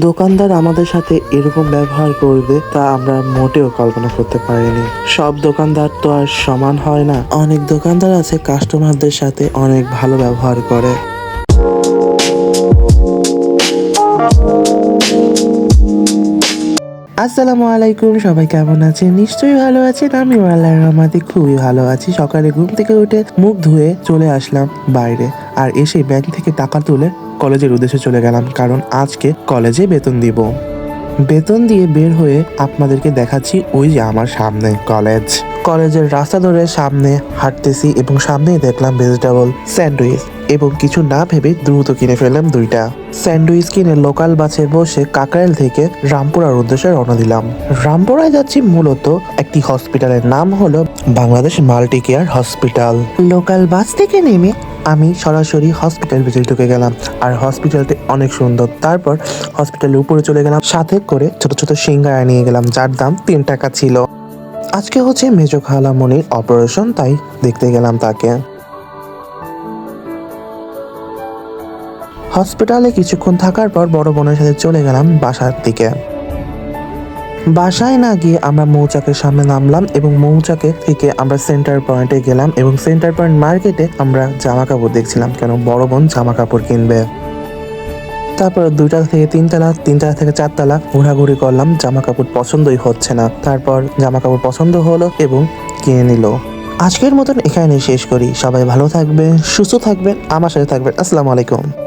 দোকানদার আমাদের সাথে এরকম ব্যবহার করবে তা আমরা মোটেও কল্পনা করতে পারিনি। সব দোকানদার তো আর সমান হয় না। অনেক দোকানদার আছে কাস্টমারদের সাথে অনেক ভালো ব্যবহার করে। আসসালামু আলাইকুম, সবাই কেমন আছেন? নিশ্চয়ই ভালো আছেন। আমি আল্লাহর রহমাতে খুবই ভালো আছি। সকালে ঘুম থেকে উঠে মুখ ধুয়ে চলে আসলাম বাইরে। আর এসে ব্যাংক থেকে টাকা তুলে কলেজের উদ্দেশ্যে চলে গেলাম, কারণ আজকে কলেজে বেতন দিব। বেতন দিয়ে বের হয়ে আপনাদেরকে দেখাচ্ছি ওই যে আমার সামনে কলেজ। কলেজের রাস্তা ধরে সামনে হাঁটতেছি এবং সামনেই দেখলাম ভেজিটেবল স্যান্ডউইচ এবং কিছু না ভেবে দ্রুত কিনে ফেললাম দুইটা। স্যান্ডউইচ কিনে লোকাল বাসে বসে কাকরাইল থেকে রামপুরার উদ্দেশ্যে রওনা দিলাম। রামপুরায় যাচ্ছি মূলত একটি হসপিটালের নাম হলো Bangladesh multi care hospital. Local bus থেকে নেমে আমি সরাসরি হসপিটাল ভিতরে ঢুকে গেলাম। আর হসপিটালটি অনেক সুন্দর। তারপর হসপিটালের উপরে চলে গেলাম। সাথে করে ছোট ছোট সিঙ্গারা নিয়ে গেলাম, যার দাম তিন টাকা ছিল। আজকে হচ্ছে মেজো খালামণির অপারেশন তাই দেখতে গেলাম তাকে। হসপিটালে কিছুক্ষণ থাকার পর বড় বোনের সাথে চলে গেলাম বাসার দিকে। বাসায় না গিয়ে আমরা মৌচাকের সামনে নামলাম এবং মৌচাকে থেকে আমরা সেন্টার পয়েন্টে গেলাম এবং সেন্টার পয়েন্ট মার্কেটে আমরা জামা কাপড় দেখছিলাম, কেন বড় বোন জামা কাপড় কিনবে। তারপর দুইটা থেকে তিনতলা তিনতলা থেকে চারতলা ঘোরাঘুরি করলাম জামা কাপড় পছন্দই হচ্ছে না। তারপর জামা কাপড় পছন্দ হলো এবং কিনে নিল। আজকের মতন এখানে শেষ করি। সবাই ভালো থাকবেন, সুস্থ থাকবেন, আমার সাথে থাকবেন। আসসালামু আলাইকুম।